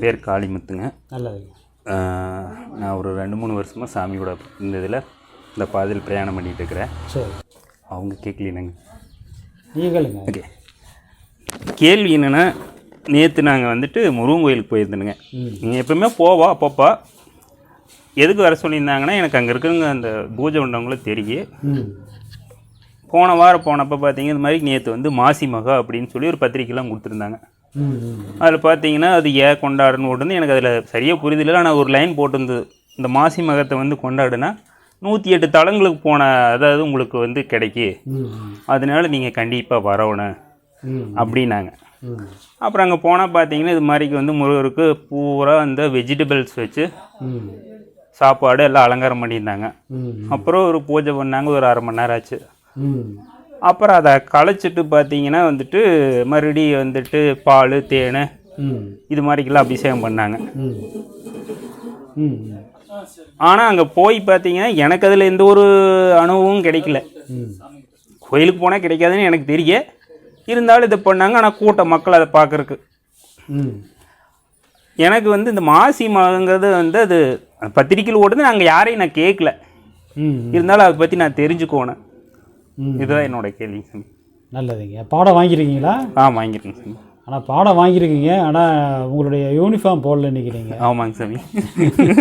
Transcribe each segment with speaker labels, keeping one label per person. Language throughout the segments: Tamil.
Speaker 1: என் பேர் காளிமுத்துங்க நான் ஒரு ரெண்டு மூணு வருஷமாக சாமியோட இந்த இதில் இந்த பாதையில் பிரயாணம் பண்ணிகிட்டு இருக்கிறேன் சரி அவங்க கேட்கலீனாங்க நீங்களுங்க ஓகே கேள்வி என்னென்னா நேற்று நாங்கள் வந்துட்டு முருகன் கோயிலுக்கு போயிருந்தேனுங்க நீங்கள் எப்போவுமே போவா அப்பப்போ எதுக்கு வர சொல்லியிருந்தாங்கன்னா எனக்கு அங்கே இருக்கிறவங்க அந்த பூஜை உண்டவங்களும் தெரியும் போன வாரம் போனப்போ பார்த்தீங்க இந்த மாதிரி நேற்று வந்து மாசி மகா அப்படின்னு சொல்லி ஒரு பத்திரிக்கைலாம் கொடுத்துருந்தாங்க அதில் பார்த்தீங்கன்னா அது ஏ கொண்டாடுன்னு ஓடுன்னு எனக்கு அதில் சரியாக இல்லை ஆனால் ஒரு லைன் போட்டிருந்தது இந்த மாசி மகத்தை வந்து கொண்டாடுனா நூற்றி எட்டு தளங்களுக்கு போன அதாவது உங்களுக்கு வந்து கிடைக்கி அதனால நீங்கள் கண்டிப்பாக வரணும் அப்படின்னாங்க அப்புறம் அங்கே போனால் பார்த்தீங்கன்னா இது மாதிரிக்கு வந்து முருகருக்கு பூரா அந்த வெஜிடபிள்ஸ் வச்சு சாப்பாடு எல்லாம் அலங்காரம் பண்ணியிருந்தாங்க அப்புறம் ஒரு பூஜை பண்ணாங்க ஒரு அரை மணி நேரம் ஆச்சு அப்புறம் அதை களைச்சிட்டு பார்த்தீங்கன்னா வந்துட்டு மறுபடியும் வந்துட்டு பால் தேன் இது மாதிரிக்கெல்லாம் அபிஷேகம் பண்ணாங்க ஆனால் அங்கே போய் பார்த்தீங்கன்னா எனக்கு அதில் எந்த ஒரு அனுபவமும் கிடைக்கல கோயிலுக்கு போனால் கிடைக்காதுன்னு எனக்கு தெரிய இருந்தாலும் இதை பண்ணாங்க ஆனால் கூட்ட மக்கள் அதை பார்க்குறக்கு எனக்கு வந்து இந்த மாசி மகங்கிறது வந்து அது பத்திரிக்கையில் ஓடுது நாங்கள் யாரையும் நான் கேட்கல இருந்தாலும் அதை பற்றி நான் தெரிஞ்சுக்கோனேன் இதுதான் என்னோடய கேள்விங்க சாமி
Speaker 2: நல்லதுங்க பாடம் வாங்கியிருக்கீங்களா
Speaker 1: ஆ வாங்கியிருக்கேங்க சாமி
Speaker 2: ஆனால் பாடம் வாங்கியிருக்கீங்க ஆனால் உங்களுடைய யூனிஃபார்ம் போடல நினைக்கிறீங்க ஆமாங்க சாமி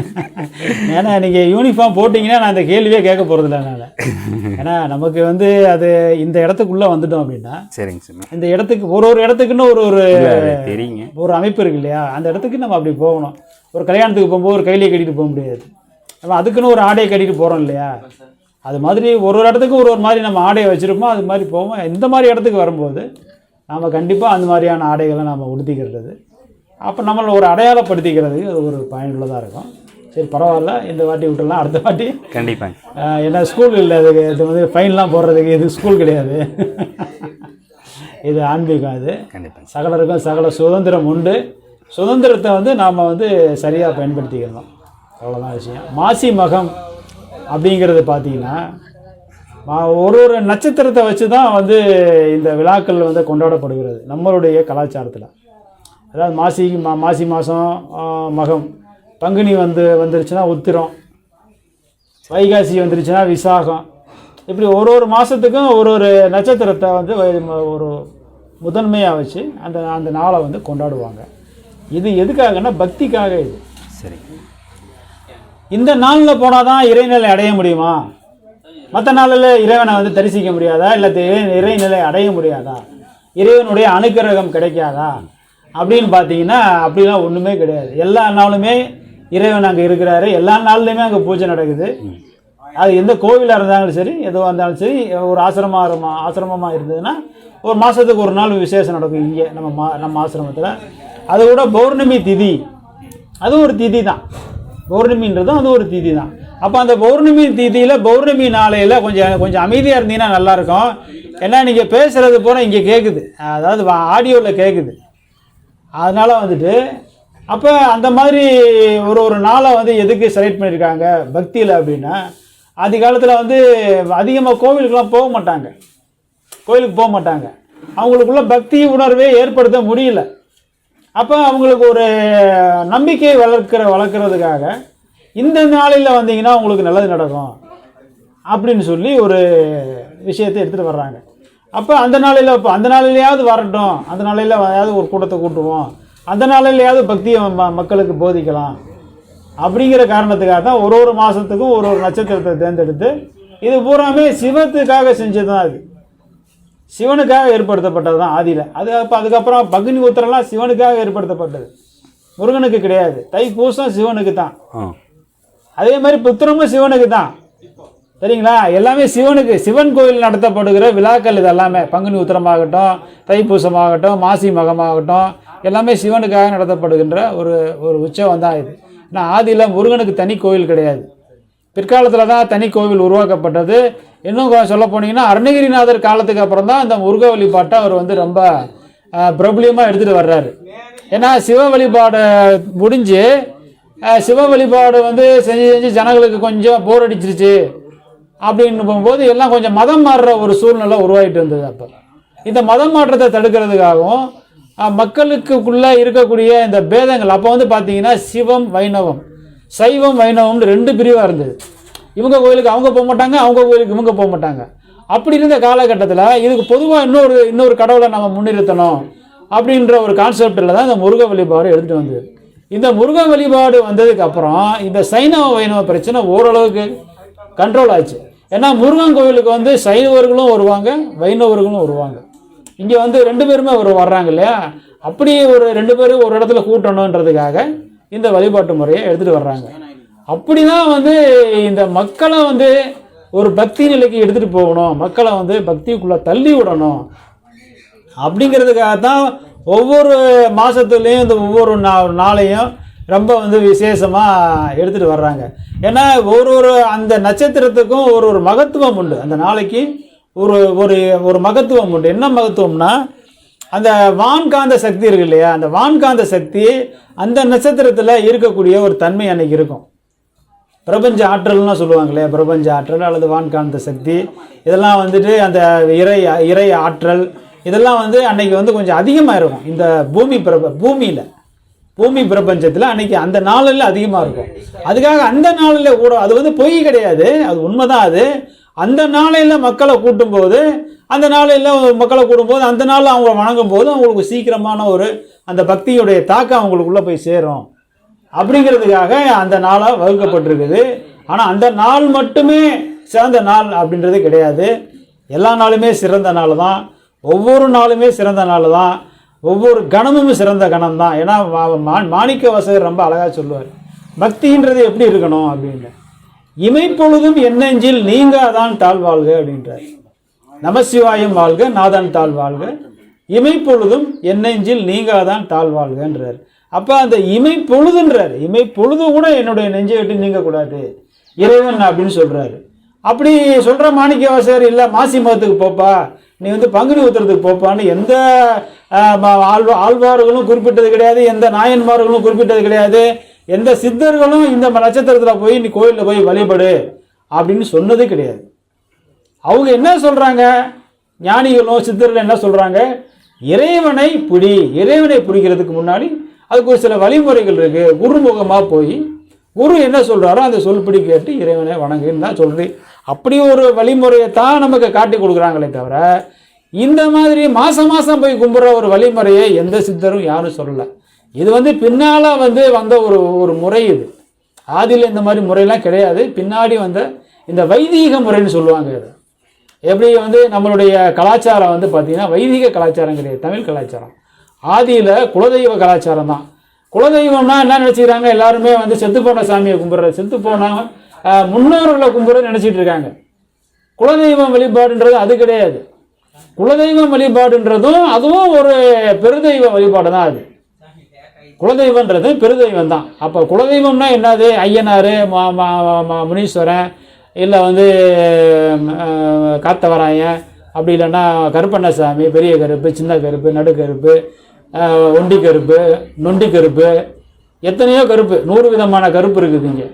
Speaker 2: ஏன்னா நீங்கள் யூனிஃபார்ம் போட்டிங்கன்னா நான் அந்த கேள்வியே கேட்க போகிறதில்ல என்னால் ஏன்னா நமக்கு வந்து அது இந்த இடத்துக்குள்ளே வந்துட்டோம் அப்படின்னா சரிங்க சாமி இந்த இடத்துக்கு ஒரு ஒரு இடத்துக்குன்னு ஒரு ஒரு தெரியுங்க ஒரு அமைப்பு இருக்கு இல்லையா அந்த இடத்துக்கு நம்ம அப்படி போகணும் ஒரு கல்யாணத்துக்கு போகும்போது ஒரு கையிலே கட்டிட்டு போக முடியாது நம்ம அதுக்குன்னு ஒரு ஆடையை கட்டிட்டு போகிறோம் இல்லையா அது மாதிரி ஒரு ஒரு இடத்துக்கு ஒரு ஒரு மாதிரி நம்ம ஆடையை வச்சுருப்போம் அது மாதிரி போவோம் இந்த மாதிரி இடத்துக்கு வரும்போது நாம் கண்டிப்பாக அந்த மாதிரியான ஆடைகளை நாம் உடுத்திக்கிறது அப்போ நம்மளை ஒரு அடையாளப்படுத்திக்கிறதுக்கு அது ஒரு பயனுள்ளதாக இருக்கும் சரி பரவாயில்ல இந்த வாட்டி விட்டுலாம் அடுத்த வாட்டி
Speaker 1: கண்டிப்பாக
Speaker 2: ஏன்னா ஸ்கூல் இல்லை அதுக்கு இது வந்து ஃபைன்லாம் போடுறதுக்கு இது ஸ்கூல் கிடையாது இது ஆன்மீகம் இது கண்டிப்பாக சகலருக்கும் சகல சுதந்திரம் உண்டு சுதந்திரத்தை வந்து நாம் வந்து சரியாக பயன்படுத்திக்கிறோம் அவ்வளோதான் விஷயம் மாசி மகம் அப்படிங்கிறது பார்த்தீங்கன்னா ஒரு ஒரு நட்சத்திரத்தை வச்சு தான் வந்து இந்த விழாக்கள் வந்து கொண்டாடப்படுகிறது நம்மளுடைய கலாச்சாரத்தில் அதாவது மாசி மா மாசி மாதம் மகம் பங்குனி வந்து வந்துருச்சுன்னா உத்திரம் வைகாசி வந்துருச்சுன்னா விசாகம் இப்படி ஒரு ஒரு மாதத்துக்கும் ஒரு ஒரு நட்சத்திரத்தை வந்து ஒரு முதன்மையாக வச்சு அந்த அந்த நாளை வந்து கொண்டாடுவாங்க இது எதுக்காகன்னா பக்திக்காக இது சரி இந்த நாளில் போனால் தான் இறைநிலை அடைய முடியுமா மற்ற நாளில் இறைவனை வந்து தரிசிக்க முடியாதா இல்லை இறைநிலை அடைய முடியாதா இறைவனுடைய அனுக்கிரகம் கிடைக்காதா அப்படின்னு பார்த்தீங்கன்னா அப்படிலாம் ஒன்றுமே கிடையாது எல்லா நாளுமே இறைவன் அங்கே இருக்கிறாரு எல்லா நாள்லையுமே அங்கே பூஜை நடக்குது அது எந்த கோவிலாக இருந்தாலும் சரி எதுவாக இருந்தாலும் சரி ஒரு ஆசிரமமாக ஆசிரமமாக இருந்ததுன்னா ஒரு மாதத்துக்கு ஒரு நாள் விசேஷம் நடக்கும் இங்கே நம்ம மா நம்ம ஆசிரமத்தில் அது கூட பௌர்ணமி திதி அதுவும் ஒரு திதி தான் பௌர்ணமின்றதும் அது ஒரு தீதி தான் அப்போ அந்த பௌர்ணமி தீதியில் பௌர்ணமி நாளையில் கொஞ்சம் கொஞ்சம் அமைதியாக இருந்தீங்கன்னா நல்லாயிருக்கும் ஏன்னா நீங்கள் பேசுகிறது போல இங்கே கேட்குது அதாவது ஆடியோவில் கேட்குது அதனால் வந்துட்டு அப்போ அந்த மாதிரி ஒரு ஒரு நாளை வந்து எதுக்கு செலக்ட் பண்ணியிருக்காங்க பக்தியில் அப்படின்னா ஆதி காலத்தில் வந்து அதிகமாக கோவிலுக்கெலாம் போக மாட்டாங்க கோயிலுக்கு போக மாட்டாங்க அவங்களுக்குள்ள பக்தி உணர்வே ஏற்படுத்த முடியல அப்போ அவங்களுக்கு ஒரு நம்பிக்கையை வளர்க்கிற வளர்க்குறதுக்காக இந்த நாளில் வந்தீங்கன்னா உங்களுக்கு நல்லது நடக்கும் அப்படின்னு சொல்லி ஒரு விஷயத்தை எடுத்துகிட்டு வர்றாங்க அப்போ அந்த நாளில் இப்போ அந்த நாளிலேயாவது வரட்டும் அந்த நாளையில் ஏதாவது ஒரு கூட்டத்தை கூட்டுவோம் அந்த நாளிலேயாவது பக்தியை ம மக்களுக்கு போதிக்கலாம் அப்படிங்கிற காரணத்துக்காக தான் ஒரு ஒரு மாதத்துக்கும் ஒரு ஒரு நட்சத்திரத்தை தேர்ந்தெடுத்து இது பூராமே சிவத்துக்காக செஞ்சது தான் அது சிவனுக்காக ஏற்படுத்தப்பட்டது தான் ஆதியில் அது அப்போ அதுக்கப்புறம் பகுனி உத்திரம்லாம் சிவனுக்காக ஏற்படுத்தப்பட்டது முருகனுக்கு கிடையாது தை பூசம் சிவனுக்கு தான் அதே மாதிரி புத்திரமும் சிவனுக்கு தான் சரிங்களா எல்லாமே சிவனுக்கு சிவன் கோயில் நடத்தப்படுகிற விழாக்கள் இது எல்லாமே பங்குனி உத்திரமாகட்டும் தைப்பூசமாகட்டும் மாசி மகமாகட்டும் எல்லாமே சிவனுக்காக நடத்தப்படுகின்ற ஒரு ஒரு உற்சவம் தான் இது ஆனால் ஆதியில் முருகனுக்கு தனி கோயில் கிடையாது பிற்காலத்தில் தான் தனி கோவில் உருவாக்கப்பட்டது இன்னும் சொல்ல போனீங்கன்னா அருணகிரிநாதர் காலத்துக்கு அப்புறம் தான் இந்த முருக வழிபாட்டை அவர் வந்து ரொம்ப பிரபலியமாக எடுத்துகிட்டு வர்றாரு ஏன்னா சிவ வழிபாடு முடிஞ்சு சிவ வழிபாடு வந்து செஞ்சு செஞ்சு ஜனங்களுக்கு கொஞ்சம் போர் அடிச்சிருச்சு அப்படின்னு போகும்போது எல்லாம் கொஞ்சம் மதம் மாறுற ஒரு சூழ்நிலை உருவாகிட்டு இருந்தது அப்போ இந்த மதம் மாற்றத்தை தடுக்கிறதுக்காகவும் மக்களுக்குள்ளே இருக்கக்கூடிய இந்த பேதங்கள் அப்போ வந்து பார்த்தீங்கன்னா சிவம் வைணவம் சைவம் வைணவம்னு ரெண்டு பிரிவாக இருந்தது இவங்க கோயிலுக்கு அவங்க போக மாட்டாங்க அவங்க கோயிலுக்கு இவங்க போக மாட்டாங்க அப்படி இருந்த காலகட்டத்தில் இதுக்கு பொதுவாக இன்னொரு இன்னொரு கடவுளை நம்ம முன்னிறுத்தணும் அப்படின்ற ஒரு கான்செப்டில் தான் இந்த முருக வழிபாடு எடுத்துகிட்டு வந்தது இந்த முருக வழிபாடு வந்ததுக்கு அப்புறம் இந்த சைனவ வைணவ பிரச்சனை ஓரளவுக்கு கண்ட்ரோல் ஆச்சு ஏன்னா முருகன் கோவிலுக்கு வந்து சைனவர்களும் வருவாங்க வைணவர்களும் வருவாங்க இங்கே வந்து ரெண்டு பேருமே அவர் வர்றாங்க இல்லையா அப்படி ஒரு ரெண்டு பேரும் ஒரு இடத்துல கூட்டணுன்றதுக்காக இந்த வழிபாட்டு முறையை எடுத்துகிட்டு வர்றாங்க அப்படி தான் வந்து இந்த மக்களை வந்து ஒரு பக்தி நிலைக்கு எடுத்துகிட்டு போகணும் மக்களை வந்து பக்திக்குள்ளே தள்ளி விடணும் அப்படிங்கிறதுக்காக தான் ஒவ்வொரு மாதத்துலேயும் இந்த ஒவ்வொரு நா நாளையும் ரொம்ப வந்து விசேஷமாக எடுத்துகிட்டு வர்றாங்க ஏன்னா ஒரு ஒரு அந்த நட்சத்திரத்துக்கும் ஒரு ஒரு மகத்துவம் உண்டு அந்த நாளைக்கு ஒரு ஒரு ஒரு மகத்துவம் உண்டு என்ன மகத்துவம்னா அந்த வான்காந்த சக்தி இருக்கு இல்லையா அந்த வான்காந்த சக்தி அந்த நட்சத்திரத்தில் இருக்கக்கூடிய ஒரு தன்மை அன்னைக்கு இருக்கும் பிரபஞ்ச ஆற்றல்னா சொல்லுவாங்க இல்லையா பிரபஞ்ச ஆற்றல் அல்லது வான்காந்த சக்தி இதெல்லாம் வந்துட்டு அந்த இறை இறை ஆற்றல் இதெல்லாம் வந்து அன்னைக்கு வந்து கொஞ்சம் அதிகமாக இருக்கும் இந்த பூமி பிரப பூமியில் பூமி பிரபஞ்சத்தில் அன்னைக்கு அந்த நாளில் அதிகமாக இருக்கும் அதுக்காக அந்த நாளில் கூட அது வந்து பொய் கிடையாது அது உண்மைதான் அது அந்த நாளையில் மக்களை கூட்டும்போது அந்த நாளையில் மக்களை கூடும்போது அந்த நாளில் அவங்கள வணங்கும் போது அவங்களுக்கு சீக்கிரமான ஒரு அந்த பக்தியுடைய தாக்கம் அவங்களுக்குள்ளே போய் சேரும் அப்படிங்கிறதுக்காக அந்த நாளாக வகுக்கப்பட்டிருக்குது ஆனால் அந்த நாள் மட்டுமே சிறந்த நாள் அப்படின்றது கிடையாது எல்லா நாளுமே சிறந்த நாள் தான் ஒவ்வொரு நாளுமே சிறந்த நாள் தான் ஒவ்வொரு கணமும் சிறந்த கணம் தான் ஏன்னா மாணிக்க வாசகர் ரொம்ப அழகாக சொல்லுவார் பக்தின்றது எப்படி இருக்கணும் அப்படின்னு இமைப்பொழுதும் என்னெஞ்சில் நீங்காதான் தாழ்வாழ்க அப்படின்றார் நமசிவாயம் வாழ்க நாதான் தாழ்வாழ்க இமைப்பொழுதும் என்னெஞ்சில் நீங்காதான் தாழ்வாழ்கன்றார் அப்போ அந்த இமை பொழுதுன்றார் இமை பொழுது கூட என்னுடைய நெஞ்சை விட்டு நீங்கக்கூடாது இறைவன் அப்படின்னு சொல்கிறாரு அப்படி சொல்கிற மாணிக்க வாசகர் இல்லை மாசி மதத்துக்கு போப்பா நீ வந்து பங்குனி உத்திரத்துக்கு போப்பான்னு எந்த ஆழ்வா ஆழ்வார்களும் குறிப்பிட்டது கிடையாது எந்த நாயன்மார்களும் குறிப்பிட்டது கிடையாது எந்த சித்தர்களும் இந்த நட்சத்திரத்தில் போய் நீ கோயிலில் போய் வழிபடு அப்படின்னு சொன்னது கிடையாது அவங்க என்ன சொல்கிறாங்க ஞானிகளும் சித்தர்களும் என்ன சொல்கிறாங்க இறைவனை பிடி இறைவனை பிடிக்கிறதுக்கு முன்னாடி அதுக்கு ஒரு சில வழிமுறைகள் இருக்குது குருமுகமாக போய் குரு என்ன சொல்கிறாரோ அந்த சொல்படி கேட்டு இறைவனை வணங்குன்னு தான் சொல்கிறேன் அப்படி ஒரு வழிமுறையை தான் நமக்கு காட்டி கொடுக்குறாங்களே தவிர இந்த மாதிரி மாதம் மாதம் போய் கும்பிட்ற ஒரு வழிமுறையை எந்த சித்தரும் யாரும் சொல்லலை இது வந்து பின்னால் வந்து வந்த ஒரு ஒரு முறை இது ஆதியில் இந்த மாதிரி முறையெல்லாம் கிடையாது பின்னாடி வந்த இந்த வைதீக முறைன்னு சொல்லுவாங்க இது எப்படி வந்து நம்மளுடைய கலாச்சாரம் வந்து பார்த்திங்கன்னா வைதிக கலாச்சாரம் கிடையாது தமிழ் கலாச்சாரம் ஆதியில் குலதெய்வ கலாச்சாரம் தான் குலதெய்வம்னா என்ன நினச்சிக்கிறாங்க எல்லாருமே வந்து செத்து போன சாமியை கும்பிட்ற செத்து போனால் முன்னோர்களை கும்புற நினச்சிட்டு இருக்காங்க குலதெய்வம் வழிபாடுன்றது அது கிடையாது குலதெய்வம் வழிபாடுன்றதும் அதுவும் ஒரு பெருதெய்வ வழிபாடு தான் அது குலதெய்வன்றது பெருதெய்வம் தான் அப்போ குலதெய்வம்னா என்னது ஐயனார் முனீஸ்வரன் இல்லை வந்து காத்தவராயன் அப்படி இல்லைன்னா கருப்பண்ணசாமி பெரிய கருப்பு சின்ன கருப்பு நடுக்கருப்பு ஒண்டி கருப்பு நொண்டி கருப்பு எத்தனையோ கருப்பு நூறு விதமான கருப்பு இருக்குது இங்கே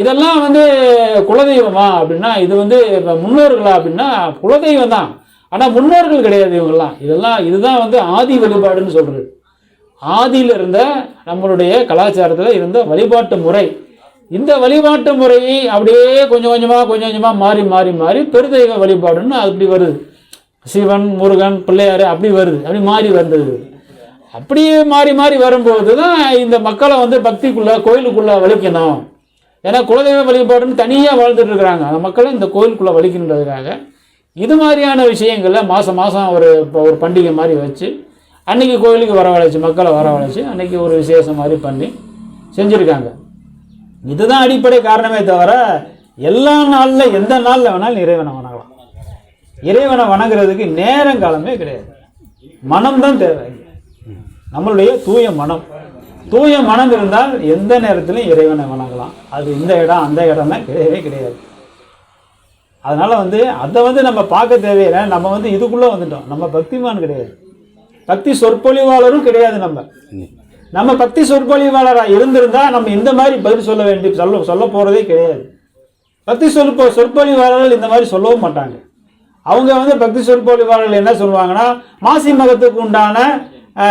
Speaker 2: இதெல்லாம் வந்து குலதெய்வமா அப்படின்னா இது வந்து இப்போ முன்னோர்களா அப்படின்னா குலதெய்வம் தான் ஆனால் முன்னோர்கள் கிடையாது இவங்கெல்லாம் இதெல்லாம் இதுதான் வந்து ஆதி வழிபாடுன்னு சொல்கிறது ஆதியில் இருந்த நம்மளுடைய கலாச்சாரத்தில் இருந்த வழிபாட்டு முறை இந்த வழிபாட்டு முறை அப்படியே கொஞ்சம் கொஞ்சமாக கொஞ்சம் கொஞ்சமாக மாறி மாறி மாறி பெருதெய்வ வழிபாடுன்னு அப்படி வருது சிவன் முருகன் பிள்ளையார் அப்படி வருது அப்படி மாறி வந்தது அப்படியே மாறி மாறி வரும்போது தான் இந்த மக்களை வந்து பக்திக்குள்ளே கோயிலுக்குள்ளே வலிக்கணும் ஏன்னா குலதெய்வ வழிபாடுன்னு தனியாக வாழ்ந்துட்டு இருக்கிறாங்க அந்த மக்களை இந்த கோயிலுக்குள்ளே வலிக்கின்றதுக்காக இது மாதிரியான விஷயங்களில் மாதம் மாதம் ஒரு இப்போ ஒரு பண்டிகை மாதிரி வச்சு அன்றைக்கி கோயிலுக்கு வரவழைச்சி மக்களை வரவழைச்சி அன்றைக்கி ஒரு விசேஷம் மாதிரி பண்ணி செஞ்சுருக்காங்க இதுதான் அடிப்படை காரணமே தவிர எல்லா நாளில் எந்த நாளில் வேணாலும் இறைவனை வணங்கலாம் இறைவனை வணங்குறதுக்கு நேரங்காலமே கிடையாது மனம் தான் தேவை நம்மளுடைய தூய மனம் தூய மனம் இருந்தால் எந்த நேரத்திலும் இறைவனை வணங்கலாம் அது இந்த இடம் அந்த இடம்லாம் கிடையவே கிடையாது அதனால் வந்து அதை வந்து நம்ம பார்க்க தேவையில்லை நம்ம வந்து இதுக்குள்ளே வந்துட்டோம் நம்ம பக்திமான் கிடையாது பக்தி சொற்பொழிவாளரும் கிடையாது நம்ம நம்ம பக்தி சொற்பொழிவாளராக இருந்திருந்தால் நம்ம இந்த மாதிரி பதில் சொல்ல வேண்டிய சொல்ல சொல்ல போகிறதே கிடையாது பக்தி சொற்ப சொற்பொழிவாளர்கள் இந்த மாதிரி சொல்லவும் மாட்டாங்க அவங்க வந்து பக்தி சொற்பொழிவாளர்கள் என்ன சொல்லுவாங்கன்னா மாசி மகத்துக்கு உண்டான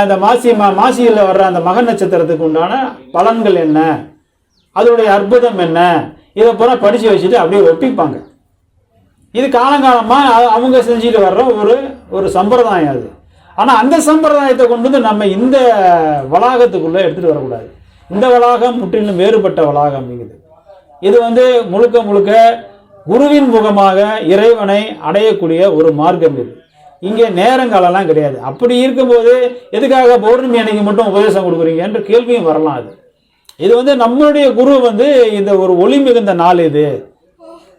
Speaker 2: இந்த மாசி மா மாசியில் வர்ற அந்த மக நட்சத்திரத்துக்கு உண்டான பலன்கள் என்ன அதனுடைய அற்புதம் என்ன இதை பூரா படித்து வச்சுட்டு அப்படியே ஒப்பிப்பாங்க இது காலங்காலமாக அவங்க செஞ்சுட்டு வர்ற ஒரு ஒரு சம்பிரதாயம் அது ஆனால் அந்த சம்பிரதாயத்தை கொண்டு வந்து நம்ம இந்த வளாகத்துக்குள்ளே எடுத்துகிட்டு வரக்கூடாது இந்த வளாகம் முற்றிலும் வேறுபட்ட வளாகம் அப்படிங்குது இது வந்து முழுக்க முழுக்க குருவின் முகமாக இறைவனை அடையக்கூடிய ஒரு மார்க்கம் இது இங்கே நேரங்காலம்லாம் கிடையாது அப்படி இருக்கும்போது எதுக்காக பௌர்ணமி அன்னைக்கு மட்டும் உபதேசம் கொடுக்குறீங்க என்ற கேள்வியும் வரலாம் அது இது வந்து நம்மளுடைய குரு வந்து இந்த ஒரு ஒளி மிகுந்த நாள் இது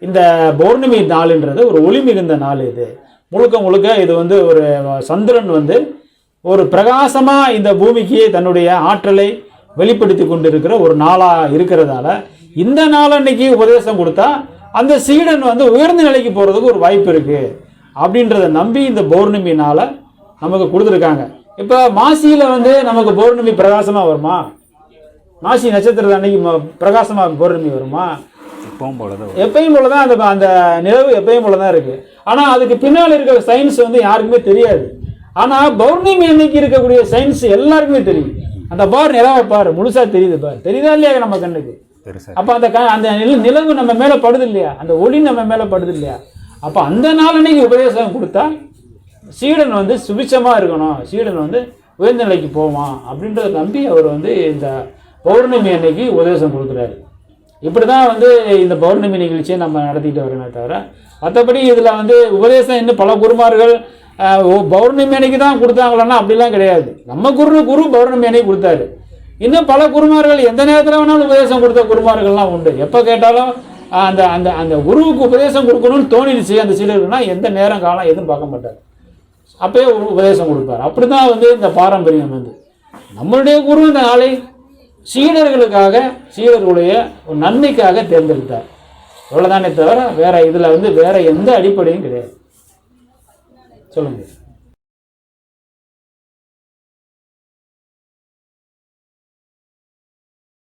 Speaker 2: இந்த பௌர்ணமி நாளுன்றது ஒரு ஒளி மிகுந்த நாள் இது முழுக்க முழுக்க இது வந்து ஒரு சந்திரன் வந்து ஒரு பிரகாசமாக இந்த பூமிக்கு தன்னுடைய ஆற்றலை வெளிப்படுத்தி கொண்டிருக்கிற ஒரு நாளாக இருக்கிறதால இந்த நாளன்னைக்கு உபதேசம் கொடுத்தா அந்த சீடன் வந்து உயர்ந்த நிலைக்கு போகிறதுக்கு ஒரு வாய்ப்பு இருக்குது அப்படின்றத நம்பி இந்த பௌர்ணமினால் நமக்கு கொடுத்துருக்காங்க இப்போ மாசியில் வந்து நமக்கு பௌர்ணமி பிரகாசமாக வருமா மாசி நட்சத்திரத்தை அன்னைக்கு பிரகாசமாக பௌர்ணமி வருமா
Speaker 1: எப்பவும் போல தான்
Speaker 2: எப்பயும் போலதான் அந்த அந்த நிலவு எப்பயும் போலதான் தான் இருக்குது ஆனால் அதுக்கு பின்னால் இருக்கிற சயின்ஸ் வந்து யாருக்குமே தெரியாது ஆனால் பௌர்ணமி அன்னைக்கு இருக்கக்கூடிய சயின்ஸ் எல்லாருக்குமே தெரியும் அந்த பார் நிலவை பார் முழுசாக தெரியுது பார் தெரியுதா இல்லையா நம்ம கண்ணுக்கு அப்போ அந்த அந்த நிலவு நம்ம மேலே படுது இல்லையா அந்த ஒளி நம்ம மேலே படுது இல்லையா அப்போ அந்த நாளன்னைக்கு நீங்கள் உபதேசம் கொடுத்தா சீடன் வந்து சுபிச்சமாக இருக்கணும் சீடன் வந்து உயர்ந்த நிலைக்கு போவான் அப்படின்றத நம்பி அவர் வந்து இந்த பௌர்ணமி அன்னைக்கு உபதேசம் கொடுக்குறாரு இப்படி தான் வந்து இந்த பௌர்ணமி நிகழ்ச்சியை நம்ம நடத்திட்டு வரணும் தவிர மற்றபடி இதில் வந்து உபதேசம் இன்னும் பல குருமார்கள் பௌர்ணமி அன்னைக்கு தான் கொடுத்தாங்களான்னா அப்படிலாம் கிடையாது நம்ம குரு குரு பௌர்ணமி அன்னைக்கு கொடுத்தாரு இன்னும் பல குருமார்கள் எந்த நேரத்தில் வேணாலும் உபதேசம் கொடுத்த குருமார்கள்லாம் உண்டு எப்போ கேட்டாலும் அந்த அந்த அந்த குருவுக்கு உபதேசம் கொடுக்கணும்னு தோணிடுச்சு அந்த சீடர்கள்னா எந்த நேரம் காலம் எதுவும் பார்க்க மாட்டார் அப்பயே உபதேசம் கொடுப்பார் அப்படி தான் வந்து இந்த பாரம்பரியம் வந்து நம்மளுடைய குரு இந்த ஆளை சீடர்களுக்காக சீடர்களுடைய ஒரு நன்மைக்காக தேர்ந்தெடுத்தார் இவ்வளோதானே தவிர வேற இதில் வந்து வேற எந்த அடிப்படையும் கிடையாது சொல்லுங்கள்